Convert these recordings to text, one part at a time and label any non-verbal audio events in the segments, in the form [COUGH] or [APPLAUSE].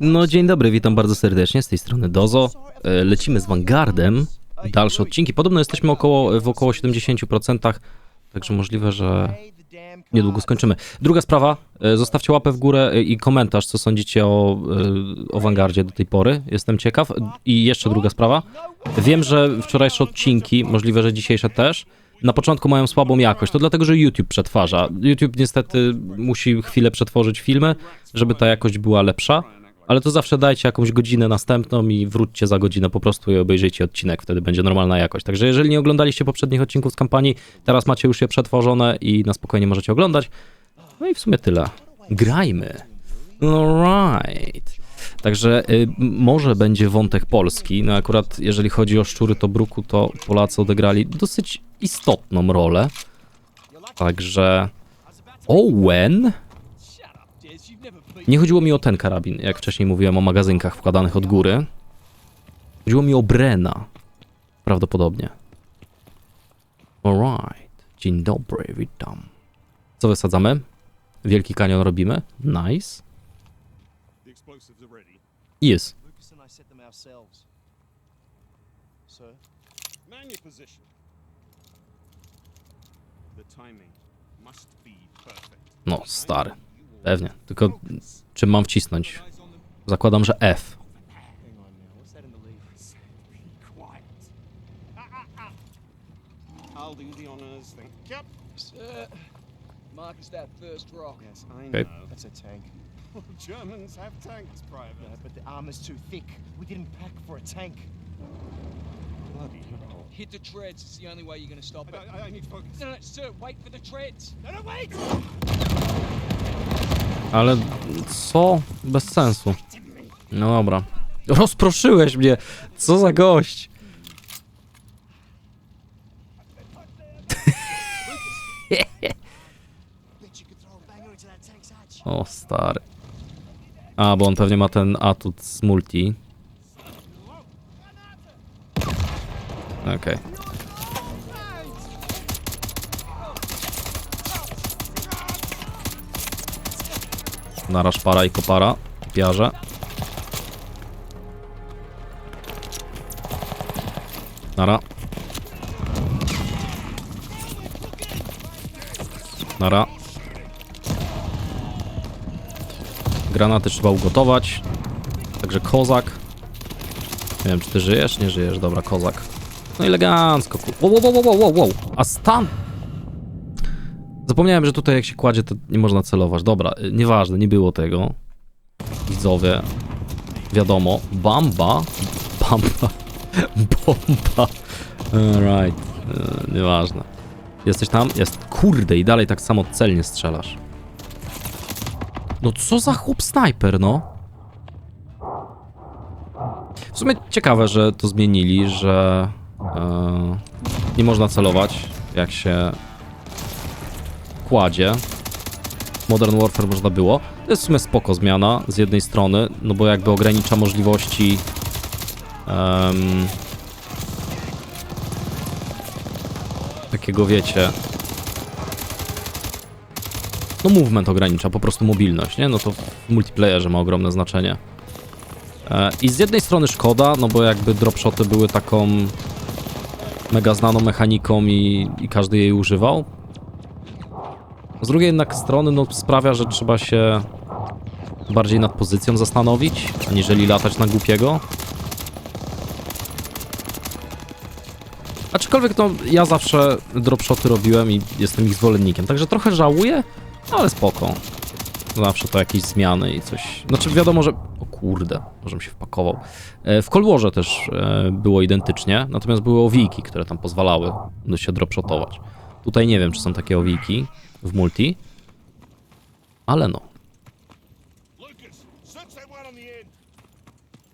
No dzień dobry, witam bardzo serdecznie, z tej strony Dozo. E, Lecimy z Vanguardem, dalsze odcinki. Podobno jesteśmy około, w około 70%, także możliwe, że niedługo skończymy. Druga sprawa, e, zostawcie łapę w górę e, i komentarz, co sądzicie o, o Vanguardzie do tej pory. Jestem ciekaw. I jeszcze druga sprawa. Wiem, że wczorajsze odcinki, możliwe, że dzisiejsze też, na początku mają słabą jakość. To dlatego, że YouTube przetwarza. YouTube niestety musi chwilę przetworzyć filmy, żeby ta jakość była lepsza. Ale to zawsze dajcie jakąś godzinę następną i wróćcie za godzinę po prostu i obejrzyjcie odcinek, wtedy będzie normalna jakość. Także jeżeli nie oglądaliście poprzednich odcinków z kampanii, teraz macie już je przetworzone i na spokojnie możecie oglądać. No i w sumie tyle. Grajmy. Alright. Także y, może będzie wątek polski. No akurat jeżeli chodzi o szczury to bruku, to Polacy odegrali dosyć istotną rolę. Także Owen nie chodziło mi o ten karabin, jak wcześniej mówiłem o magazynkach wkładanych od góry. Chodziło mi o Brena. Prawdopodobnie. Alright. Dzień dobry, witam. Co wysadzamy? Wielki kanion robimy. Nice. Jest. No, stary. Pewnie. Tylko czym mam wcisnąć? Zakładam, że F. Hang on now. What's that in the leaf? Be quiet. I'll do the honors. Thank Yep. Sir, mark us that first rock. Yes, I Okay. know. That's a tank. Germans have tanks, Private. No, but the armor's too thick. We didn't pack for a tank. Bloody hell. Hit the treads. It's the only way you're gonna stop I, it. I, I need to focus. No, no, sir, wait for the treads. No, no, wait! Ale co? Bez sensu. No dobra. Rozproszyłeś mnie. Co za gość. [LAUGHS] O, stary. A, bo on pewnie ma ten atut z multi. Okej. Naraż para i kopara. Piarze. Nara. Nara. Granaty trzeba ugotować. Także kozak. Nie wiem, czy ty żyjesz? Nie żyjesz, dobra, kozak. No elegancko. Wow, wow, wow, wow, wow, wow. A stan! Zapomniałem, że tutaj jak się kładzie, to nie można celować. Dobra, y, nieważne, nie było tego. Widzowie. Wiadomo. Bamba. Bamba. [LAUGHS] Bomba. Alright. y, Nieważne. Jesteś tam? Jest. Kurde, i dalej tak samo celnie strzelasz. No co za chłop snajper, no? W sumie ciekawe, że to zmienili, że e, nie można celować, jak się kładzie. Modern Warfare można było. To jest w sumie spoko zmiana z jednej strony, no bo jakby ogranicza możliwości em, takiego wiecie no movement ogranicza, po prostu mobilność, nie? No to w multiplayerze ma ogromne znaczenie. E, I z jednej strony szkoda, no bo jakby dropshoty były taką mega znaną mechaniką i, i każdy jej używał. Z drugiej jednak strony, no sprawia, że trzeba się bardziej nad pozycją zastanowić, aniżeli latać na głupiego. Aczkolwiek no, ja zawsze dropshoty robiłem i jestem ich zwolennikiem, także trochę żałuję, ale spoko. Zawsze to jakieś zmiany i coś. Znaczy wiadomo, że. O kurde, możem się wpakował. E, W Cold Warze też e, było identycznie, natomiast były owiki, które tam pozwalały się dropshotować. Tutaj nie wiem, czy są takie owiki w multi, ale no.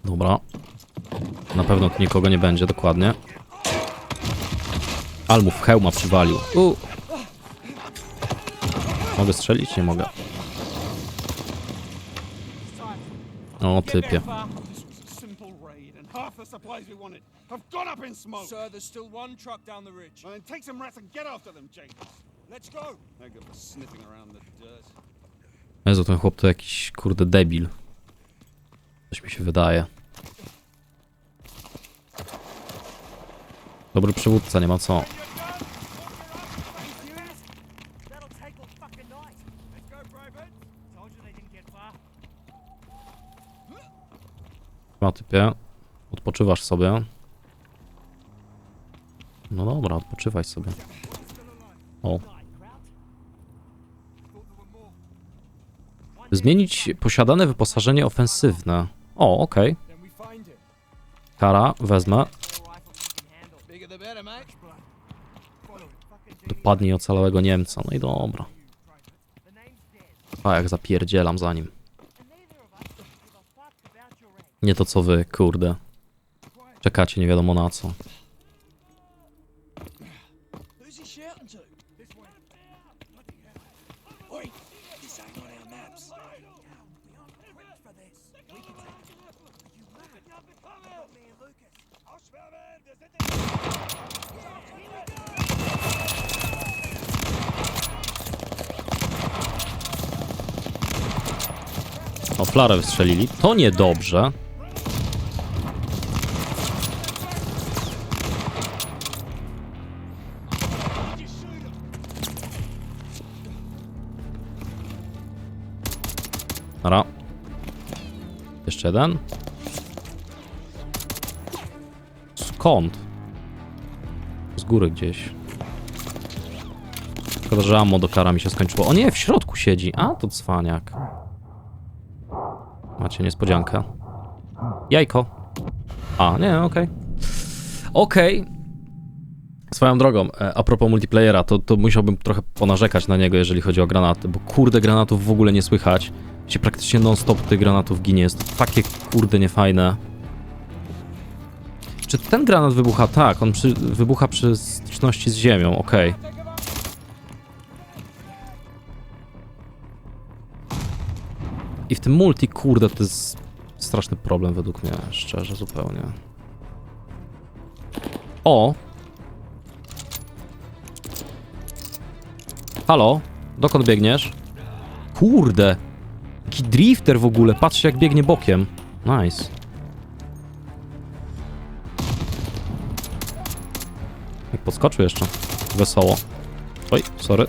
Dobra. Na pewno tu nikogo nie będzie, dokładnie. Almów hełma przywalił. U. Mogę strzelić? Nie mogę. O, typie. Have gone up in smoke. Sir, there's still one truck down the ridge. Well, then take some rats and get after them, Jenkins. Let's go. No good for sniffing around the dirt. Jezu, ten chłop to jakiś kurde debil. Coś mi się wydaje. Dobry przywódca, nie ma co. Ma typie. Odpoczywasz sobie. No dobra, odpoczywaj sobie. O. Zmienić posiadane wyposażenie ofensywne. O, okej. It. Kara, wezmę. Dopadnij ocalałego Niemca. No i dobra. A jak zapierdzielam za nim. Nie to co wy, kurde. Czekacie nie wiadomo na co. O, flarę wystrzelili. To niedobrze. Dobra. Jeszcze jeden. Skąd? Z góry gdzieś. Szkoda, że ammo do kara mi się skończyło. O nie, w środku siedzi. A, to cwaniak. Macie niespodziankę. Jajko. A, nie, okej. Okej. Swoją drogą, e, a propos multiplayera, to, to musiałbym trochę ponarzekać na niego, jeżeli chodzi o granaty, bo kurde granatów w ogóle nie słychać. Się praktycznie non-stop tych granatów ginie, jest to takie kurde niefajne. Czy ten granat wybucha? Tak, on przy, wybucha przy styczności z ziemią, okej. I w tym multi, kurde, to jest straszny problem według mnie, szczerze, zupełnie. O! Halo? Dokąd biegniesz? Kurde! Jaki drifter w ogóle, patrzcie jak biegnie bokiem. Nice. Jak podskoczył jeszcze. Wesoło. Oj, sorry.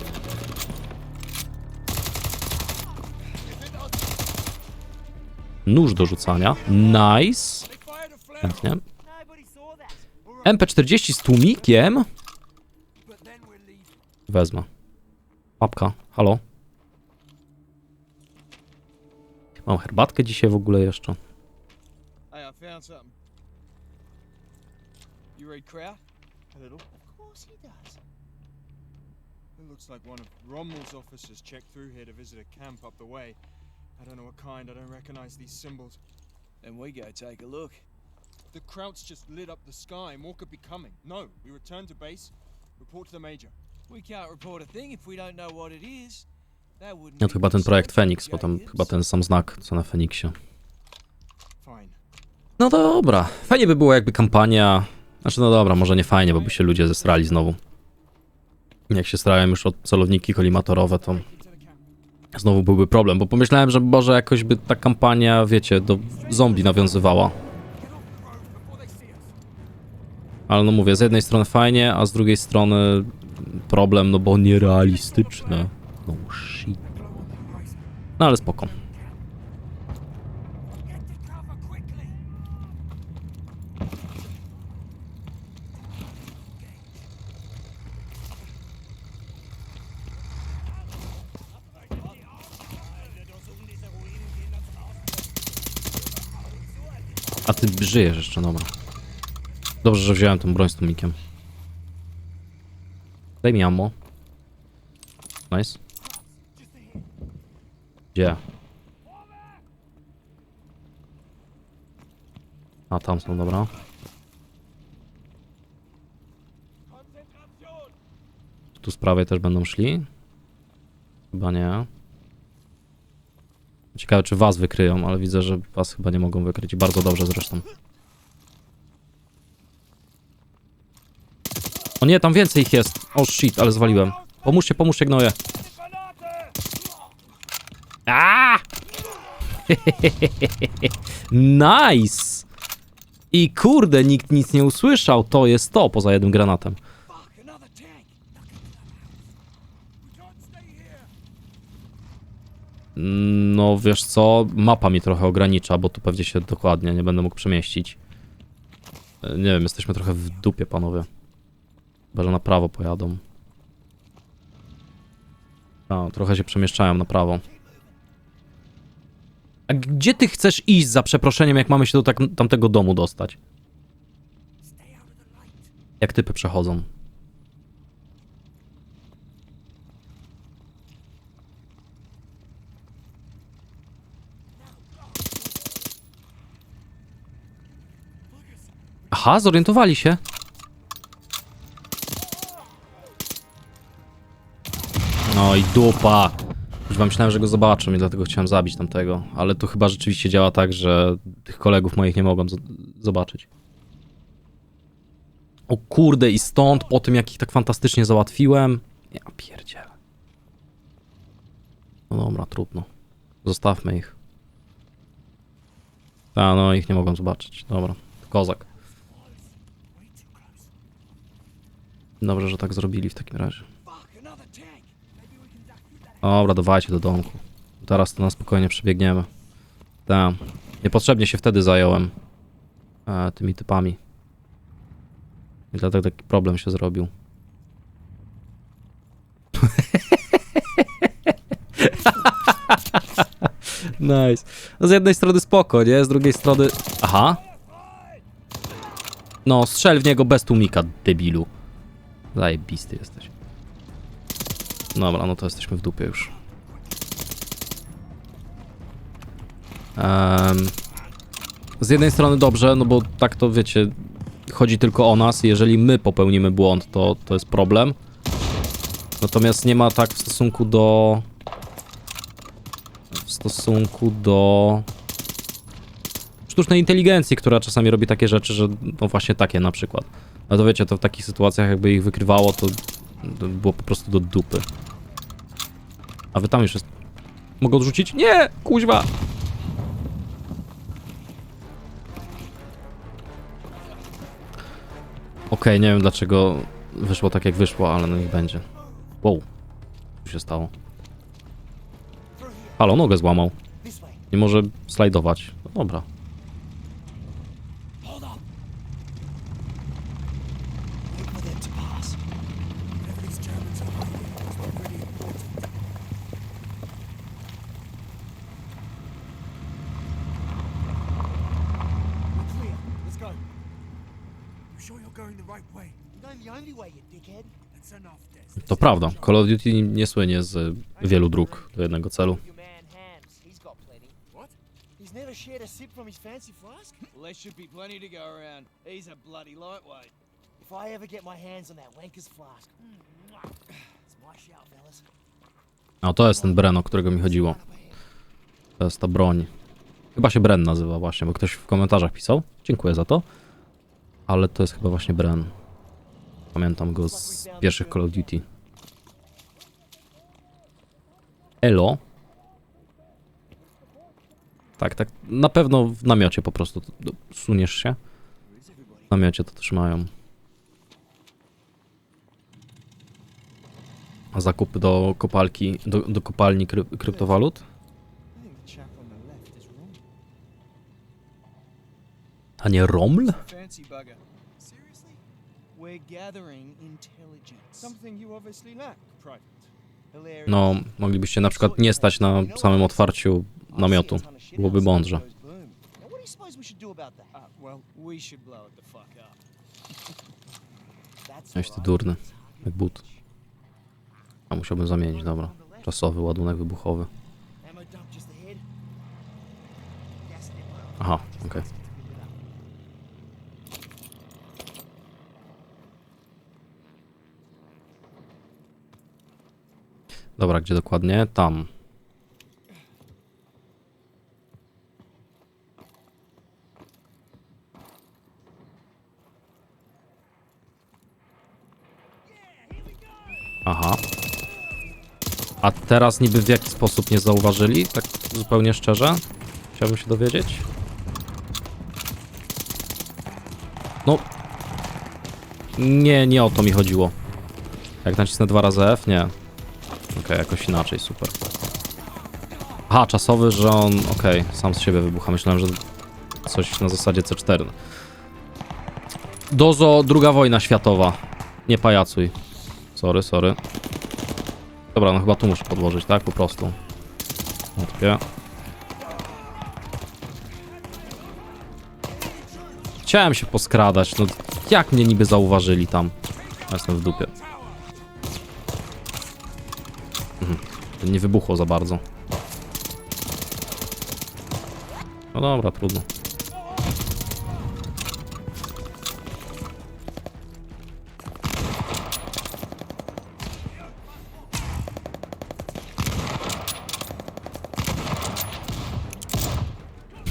Nóż do rzucania. Nice. Chętnie. Nobody saw that. MP40 z tłumikiem? Wezmę. Papka, halo. Mam herbatkę dzisiaj w ogóle jeszcze. Hey, I found something. You read Kraut? A little. Of course he does. It looks like one of Rommel's officers checked through here to visit a camp up the way. I don't know what kind, I don't recognize these symbols. Then we go take a look. The Krauts just lit up the sky. More could be coming. No, we return to base, report to the Major. We can't report a thing if we don't know what it is. That wouldn't No be to chyba ten projekt Fenix, bo tam chyba ten sam znak co na Feniksie. Fine. No dobra, fajnie by było jakby kampania... Znaczy no dobra, może nie fajnie, bo by się ludzie zesrali znowu. Jak się strałem już od celowniki kolimatorowe, to znowu byłby problem, bo pomyślałem, że może jakoś by ta kampania, wiecie, do zombie nawiązywała. Ale no mówię, z jednej strony fajnie, a z drugiej strony problem, no bo nierealistyczne. No shit. No ale spoko. Ty żyjesz jeszcze, dobra. Dobrze, że wziąłem tą broń z tłumikiem. Daj mi ammo. Nice. Gdzie? A, tam są, dobra. Tu z prawej też będą szli? Chyba nie. Ciekawe, czy was wykryją, ale widzę, że was chyba nie mogą wykryć. Bardzo dobrze zresztą. O nie, tam więcej ich jest. O shit, ale zwaliłem. Pomóżcie, pomóżcie, gnoje. A! [LAUGHS] nice! I kurde, nikt nic nie usłyszał. To jest to, poza jednym granatem. Fuck, another tank. We can't stay here. No wiesz co, mapa mi trochę ogranicza, bo tu pewnie się dokładnie nie będę mógł przemieścić. E, Nie wiem, jesteśmy trochę w dupie, panowie. Chyba, że na prawo pojadą. A, trochę się przemieszczają na prawo. A gdzie ty chcesz iść za przeproszeniem, jak mamy się do tak, tamtego domu dostać? Jak typy przechodzą? Aha, zorientowali się. No i dupa. Już wam myślałem, że go zobaczą i dlatego chciałem zabić tamtego. Ale to chyba rzeczywiście działa tak, że tych kolegów moich nie mogłem zobaczyć. O kurde, i stąd, po tym jak ich tak fantastycznie załatwiłem... Ja pierdzielę. No dobra, trudno. Zostawmy ich. A, no ich nie mogłem zobaczyć. Dobra, kozak. Dobrze, że tak zrobili w takim razie. Dobra, dawajcie do domku. Teraz to na spokojnie przebiegniemy. Tak. Niepotrzebnie się wtedy zająłem e, tymi typami. I dlatego taki problem się zrobił. [LAUGHS] nice. No z jednej strony spoko, nie? Z drugiej strony... Aha. No, strzel w niego bez tłumika, debilu. Zajebisty jesteś. Dobra, no to jesteśmy w dupie już. Em, z jednej strony dobrze, no bo tak to wiecie, chodzi tylko o nas. Jeżeli my popełnimy błąd, to, to jest problem. Natomiast nie ma tak w stosunku do. W stosunku do. Sztucznej inteligencji, która czasami robi takie rzeczy, że no właśnie takie na przykład. No to wiecie, to w takich sytuacjach jakby ich wykrywało, to, to było po prostu do dupy. A wy tam już jest. Mogę odrzucić? Nie! Kuźwa! Okej, nie wiem dlaczego wyszło tak jak wyszło, ale no niech będzie. Wow. Co się stało? Halo, nogę złamał. Nie może slajdować. No dobra. Hold up. Wait for them to pass. Whatever these Germans are hiding must be pretty important. We're clear. Let's go. You sure you're going the right way? You're going the only way, you dickhead. That's enough, Des. To prawda. Call of Duty nie słynie z wielu dróg do jednego celu. Never shared a sip from his fancy flask. Well, there should be plenty to go around. He's a bloody lightweight. If I ever get my hands on that wanker's flask, it's my shout, fellas. A to jest ten Bren, o którego mi chodziło. To jest ta broń. Chyba się Bren nazywa właśnie, bo ktoś w komentarzach pisał. Dziękuję za to. Ale to jest chyba właśnie Bren. Pamiętam go z pierwszych Call of Duty. Elo. Tak, tak. Na pewno w namiocie po prostu suniesz się. W namiocie to trzymają. A zakupy do kopalki, do, do kopalni kry, kryptowalut? A nie Roml? We're gathering intelligence. Something you obviously lack, Private. No, moglibyście na przykład nie stać na samym otwarciu namiotu. Byłoby mądrze. That's Jaś ty durny, jak but. A musiałbym zamienić, dobra. Czasowy ładunek wybuchowy. Aha, okej. Dobra, gdzie dokładnie? Tam. Aha. A teraz niby w jaki sposób nie zauważyli? Tak zupełnie szczerze? Chciałbym się dowiedzieć. No. Nie, nie o to mi chodziło. Jak nacisnę dwa razy F? Nie. Okej, jakoś inaczej, super. Aha, czasowy, że on, okej, sam z siebie wybucha. Myślałem, że coś na zasadzie C4. Dozo, druga wojna światowa. Nie pajacuj. Sorry, sorry. Dobra, no chyba tu muszę podłożyć, tak? Po prostu. Takie. Chciałem się poskradać, no jak mnie niby zauważyli tam? Ja Jestem w dupie. Nie wybuchło za bardzo. No dobra, trudno.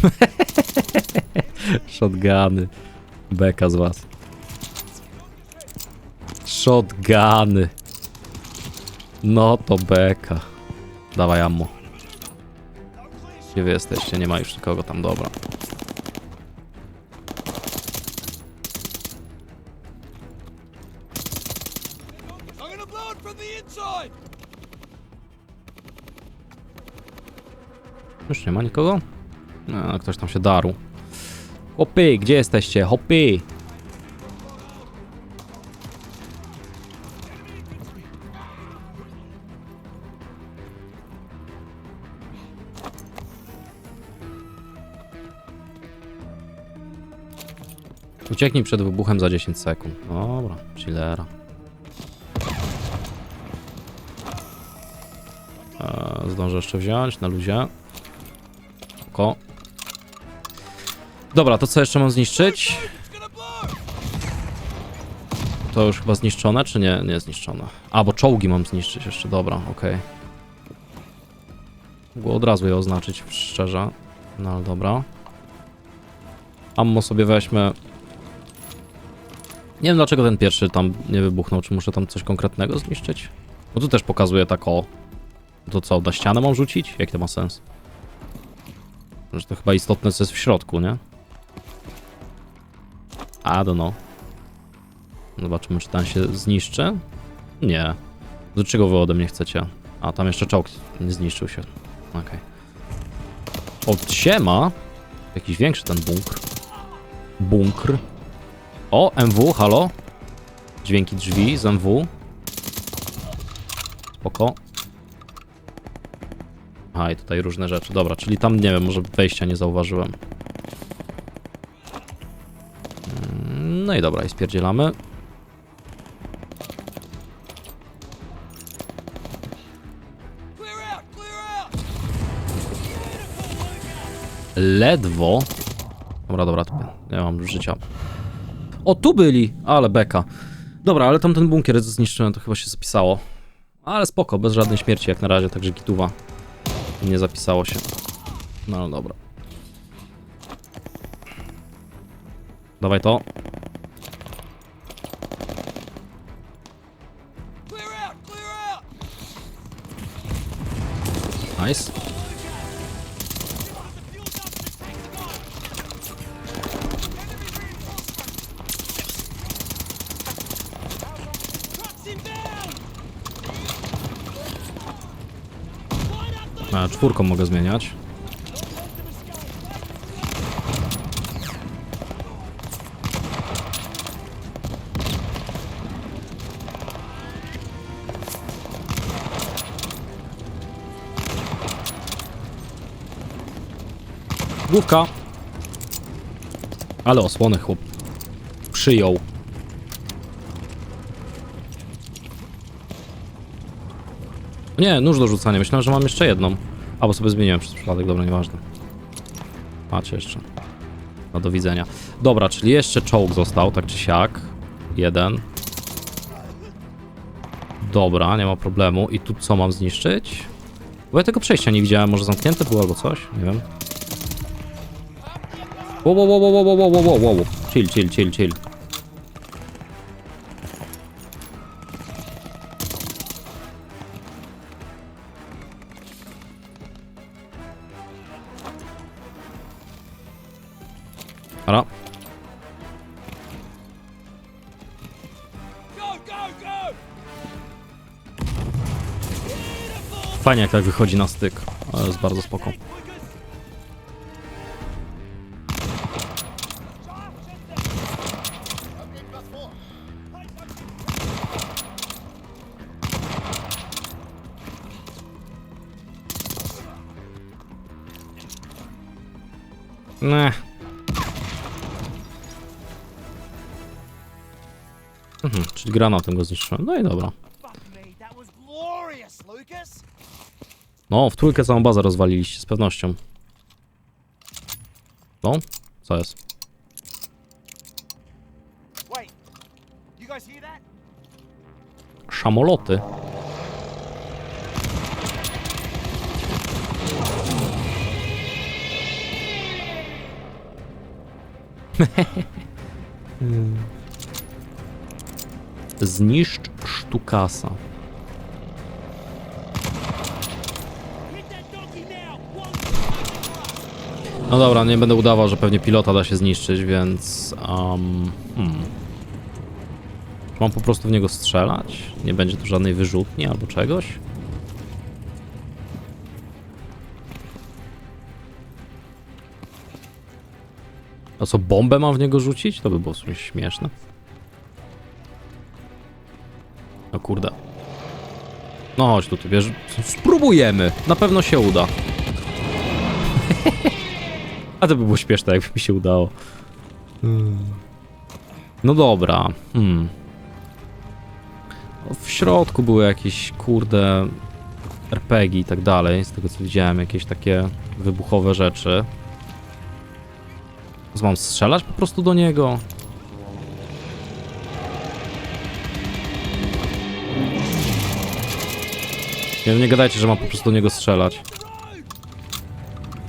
[LAUGHS] Shotguny. Beka z was. Shotguny. No to beka. Dawaj ammo. Gdzie wy jesteście? Nie ma już nikogo tam, dobra. Już nie ma nikogo? No, ktoś tam się darł. Hopy, gdzie jesteście? Hopy! Ucieknij przed wybuchem za 10 sekund. Dobra, chillera. Eee, zdążę jeszcze wziąć na luzie. Oko. Dobra, to co jeszcze mam zniszczyć? To już chyba zniszczone, czy nie? Nie zniszczone. A, bo czołgi mam zniszczyć jeszcze, dobra, okej. Było od razu je oznaczyć, szczerze. No ale dobra. Ammo sobie weźmy. Nie wiem dlaczego ten pierwszy tam nie wybuchnął, czy muszę tam coś konkretnego zniszczyć? Bo tu też pokazuje tak o... To co, na ścianę mam rzucić? Jak to ma sens? Że to chyba istotne, co jest w środku, nie? I don't know. Zobaczymy, czy ten się zniszczy. Nie. Do czego wy ode mnie chcecie? A, tam jeszcze czołg nie zniszczył się. Okej. Od siema. Jakiś większy ten bunkr. Bunkr. O, MW, halo. Dźwięki drzwi z MW. Spoko. A, i tutaj różne rzeczy. Dobra, czyli tam, nie wiem, może wejścia nie zauważyłem. Mm, No i dobra, i spierdzielamy. Ledwo. Dobra, dobra, nie mam życia. O, tu byli! Ale beka. Dobra, ale tamten bunkier jest zniszczony, to chyba się zapisało. Ale spoko, bez żadnej śmierci jak na razie, także gituwa. Nie zapisało się. No, no dobra. Dawaj to. Nice. Czwórką mogę zmieniać. Główka. Ale osłony chłop. Przyjął. Nie, nóż do rzucania. Myślałem, że mam jeszcze jedną. Albo sobie zmieniłem przez przypadek, dobra, nieważne. Macie jeszcze. No do widzenia. Dobra, czyli jeszcze czołg został, tak czy siak. Jeden. Dobra, nie ma problemu. I tu co mam zniszczyć? Bo ja tego przejścia nie widziałem, może zamknięte było albo coś? Nie wiem. Wow, wow, wow, wow, wow, wow, wow, wow. Chill, chill, chill, chill. Fajnie jak tak wychodzi na styk. Ale jest bardzo spoko. Ne. Mhm, czyli granatem go zniszczyłem. No i dobra. No, w trójkę całą bazę rozwaliliście, z pewnością. No, co jest? Szamoloty. [LAUGHS] Zniszcz sztukasa. Hit that donkey now! One No dobra, nie będę udawał, że pewnie pilota da się zniszczyć, więc... Um, hmm. Mam po prostu w niego strzelać? Nie będzie tu żadnej wyrzutni albo czegoś? A co, bombę mam w niego rzucić? To by było w sumie śmieszne. No kurde. No chodź tu, ty wiesz, spróbujemy. Na pewno się uda. A to by było śmieszne, jakby mi się udało. No dobra. Hmm. No, W środku były jakieś, kurde, RPG i tak dalej. Z tego co widziałem, jakieś takie wybuchowe rzeczy. Mam strzelać po prostu do niego? Nie, nie gadajcie, że mam po prostu do niego strzelać.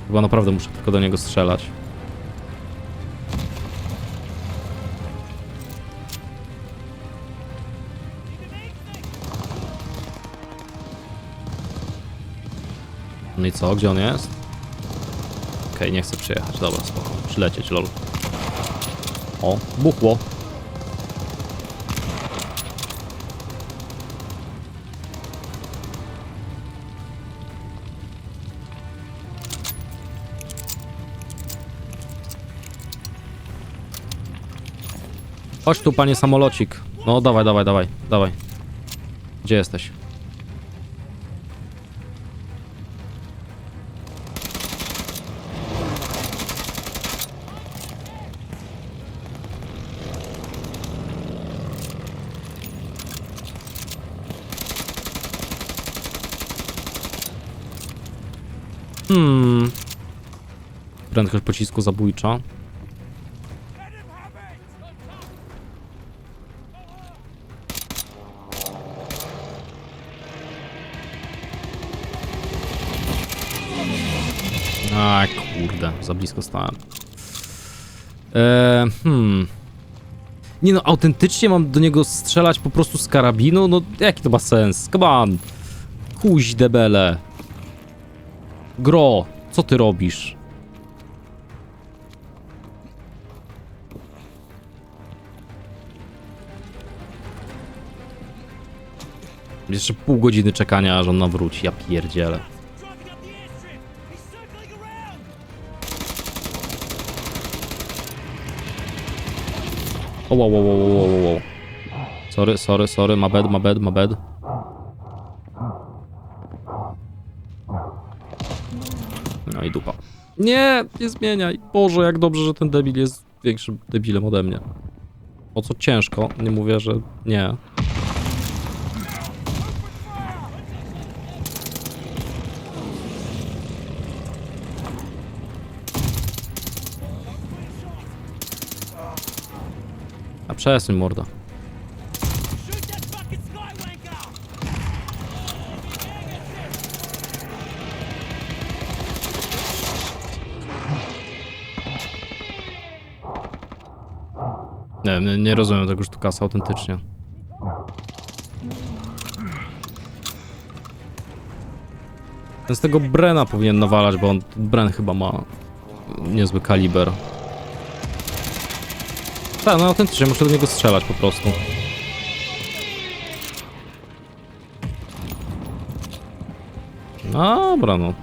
Chyba naprawdę muszę tylko do niego strzelać. No i co? Gdzie on jest? Okej, nie chcę przyjechać. Dobra, spoko. Przylecieć, lol. O, buchło. Chodź tu, panie samolocik. No, dawaj, dawaj, dawaj, dawaj. Gdzie jesteś? Hmm. Prędkość pocisku zabójcza. A kurde, za blisko stałem. Eee, hmm. Nie no, autentycznie mam do niego strzelać po prostu z karabinu? No jaki to ma sens? Come on. Kuź debele. Gro, co ty robisz? Jeszcze pół godziny czekania, aż on nam wróci. Ja pierdzielę. O, wow, wow, wow, wow, wow. Sorry, sorry, sorry, my bad, my bad, my bad. No i dupa. Nie, nie zmieniaj. Boże, jak dobrze, że ten debil jest większym debilem ode mnie. O co ciężko, nie mówię, że nie. Przesuń morda. Nie, nie, nie rozumiem tego sztukasa autentycznie. Ten z tego Brena powinien nawalać, bo on, Bren chyba ma niezły kaliber. Tak, no autentycznie, muszę do niego strzelać po prostu. Dobra, no.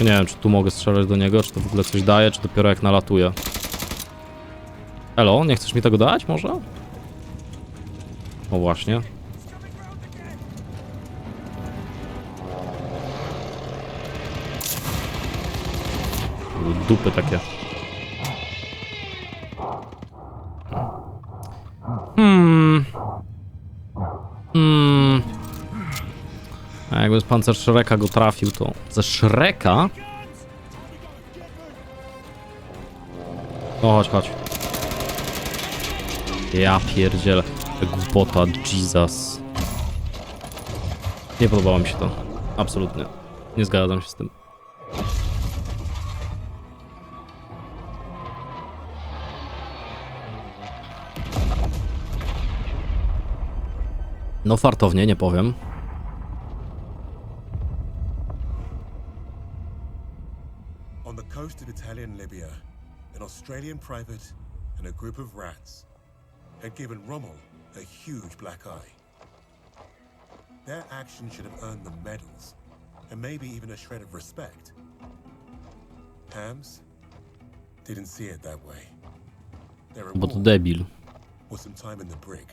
Nie wiem, czy tu mogę strzelać do niego, czy to w ogóle coś daje, czy dopiero jak nalatuje. Elo, nie chcesz mi tego dać może? O właśnie. Dupy takie. Hmm. Hmm. A jakby pancerz Shreka go trafił, to ze Shreka? No chodź, chodź. Ja pierdzielę. Ta Głupota, Jesus. Nie podobało mi się to. Absolutnie. Nie zgadzam się z tym. No fartownie, nie powiem. On the coast of Italian Libya, an Australian private and a group of rats had given Rommel a huge black eye. Their action should have earned them medals, and maybe even a shred of respect. Hams didn't see it that way. Their reward was some time in the brig.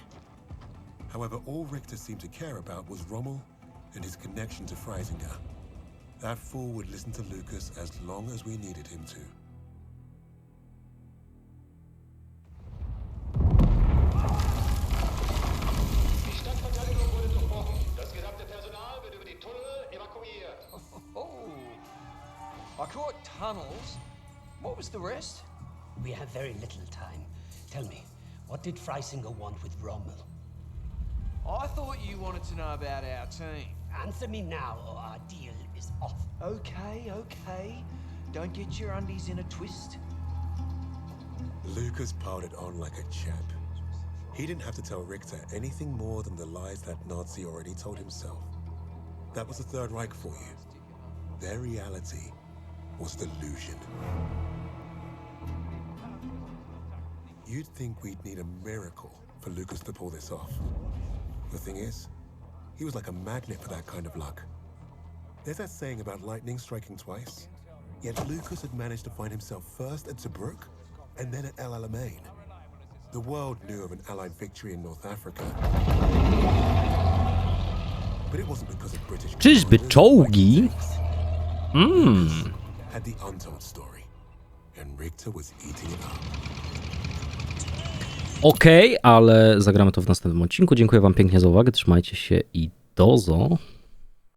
However, all Richter seemed to care about was Rommel and his connection to Freisinger. That fool would listen to Lucas as long as we needed him to. Die Stadtverteidigung wurde durchbrochen. Das gesamte Personal wird über die Tunnel evakuiert. Oh. I caught tunnels. What was the rest? We have very little time. Tell me, what did Freisinger want with Rommel? I thought you wanted to know about our team. Answer me now, or our deal is off. Okay, okay. Don't get your undies in a twist. Lucas piled it on like a champ. He didn't have to tell Richter anything more than the lies that Nazi already told himself. That was the Third Reich for you. Their reality was delusion. You'd think we'd need a miracle for Lucas to pull this off. The thing is, he was like a magnet for that kind of luck. There's that saying about lightning striking twice. Yet Lucas had managed to find himself first at Tobruk and then at El Alamein. The world knew of an Allied victory in North Africa. But it wasn't because of British. Commanders czołgi? Mmm. Had the untold story, and Richter was eating it up. Okej, ale zagramy to w następnym odcinku. Dziękuję wam pięknie za uwagę, trzymajcie się i dozo.